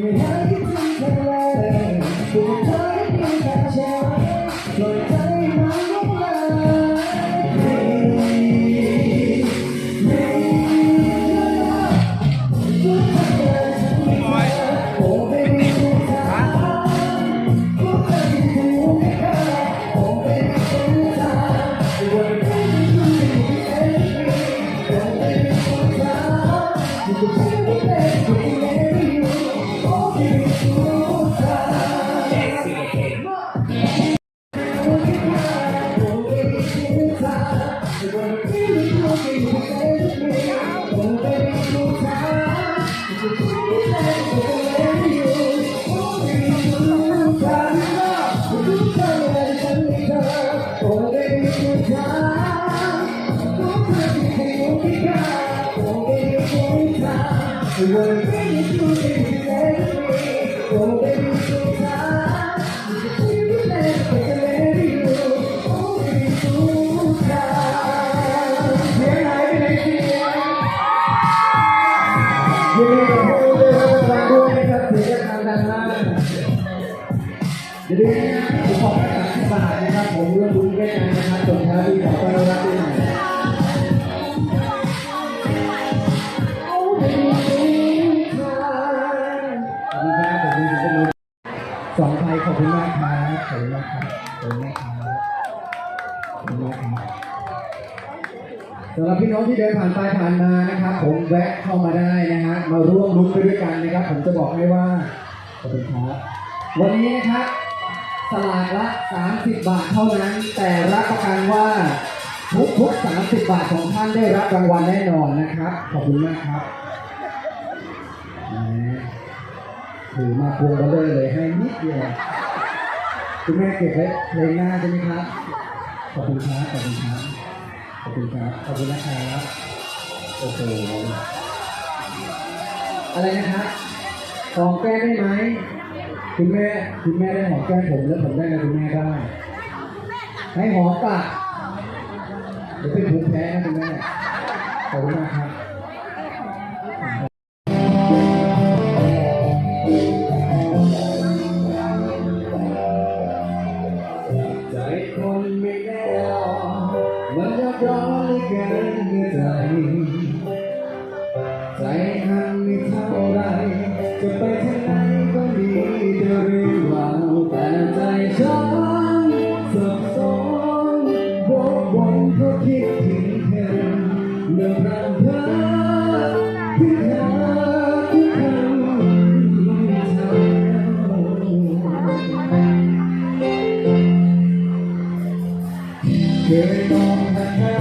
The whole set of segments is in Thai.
ยั We're gonna bring it to the ยินดีกับผู้ได้รับรางวัลด้วยนะครับเสียงดังดังมากยินดีผมขอบคุณที่สหายนะครับ ผมร่วมบุญด้วยกันะครับจนท้ายที่ขอต้อนรับด้วยสองไทยขอบคุณมากครับขอบคุณมากครับขอบคุณมากครับขอบคุณมากครับ สำหรับพี่น้องที่เดินผ่านไปผ่านมานะครับผมแวะเข้ามาได้นะฮะมาร่วมลุ้นไปด้วยกันนะครับ ผมจะบอกให้ว่าขอบคุณครับวันนี้นะครับสลากละ 30 บาทเท่านั้น แต่รับประกันว่าทุกทุกๆ30 บาทของท่านได้รับรางวัลแน่นอนนะครับ ขอบคุณมากครับถือมาพวงเบลเลอร์เลยให้นิดเดียวคุณแม่เก็บไว้เพลงหน้าใช่ไหมครับ ขอบคุณครับขอบคุณครับ ขอบคุณครับ ขอบคุณนะครับโอ้โหอะไรนะครับหอมแก้มได้ไหมคุณแม่คุณแม่ได้หอมแก้มผมแล้วผมได้อะไรคุณแม่ได้ให้หอมปากเดี๋ยวเป็นภูมิแพ้นะคุณแม่ขอบคุณมากครับ เคย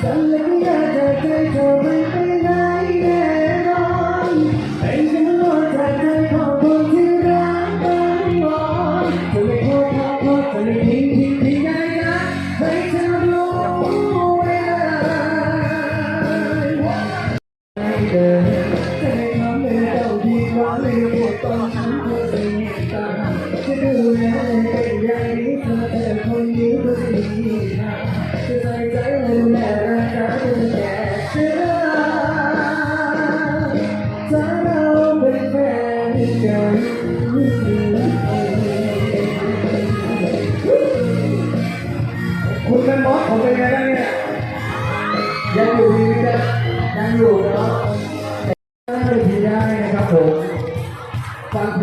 Salve,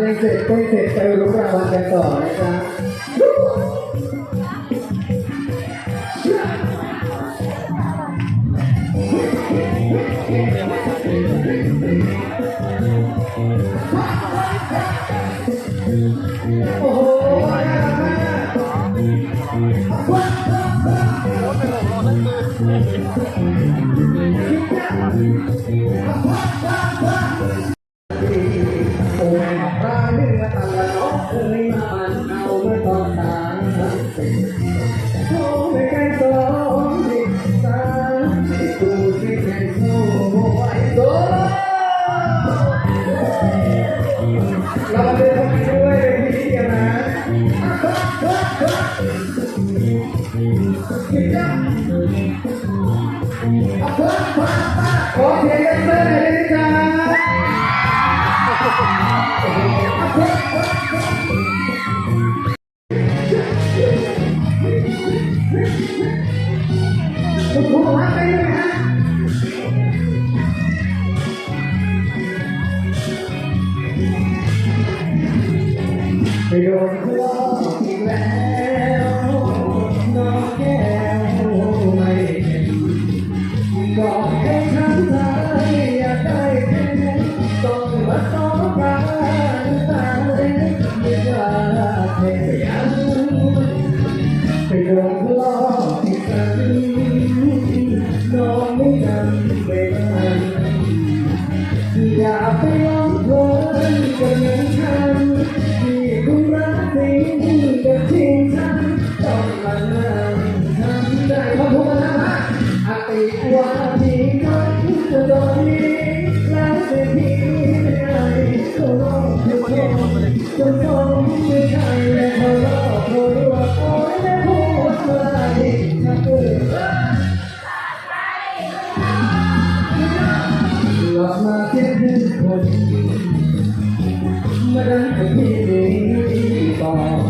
านเสร็จเต้นเสร็จไปรุกรางวัลกันต่อนะครับ โอ้โหน่ารักมาก โดนเพื่อแล้วน้องแก้ไม่เห็นบอกให้ฉันใจอยากได้แค่ไหต้องมาต้องการตายไม่ว่าเธอยังไม่ ว่าที่นั้นจะโดนนี้และจะทิ้งไม่ได้ก็รอดจนต้องไม่ใช่แล้วรอคเรอยไม่พูดอะไรถ้าเกิดกลักมาแคิดถึงคนไม่ได้นก็พี่ดีต่อ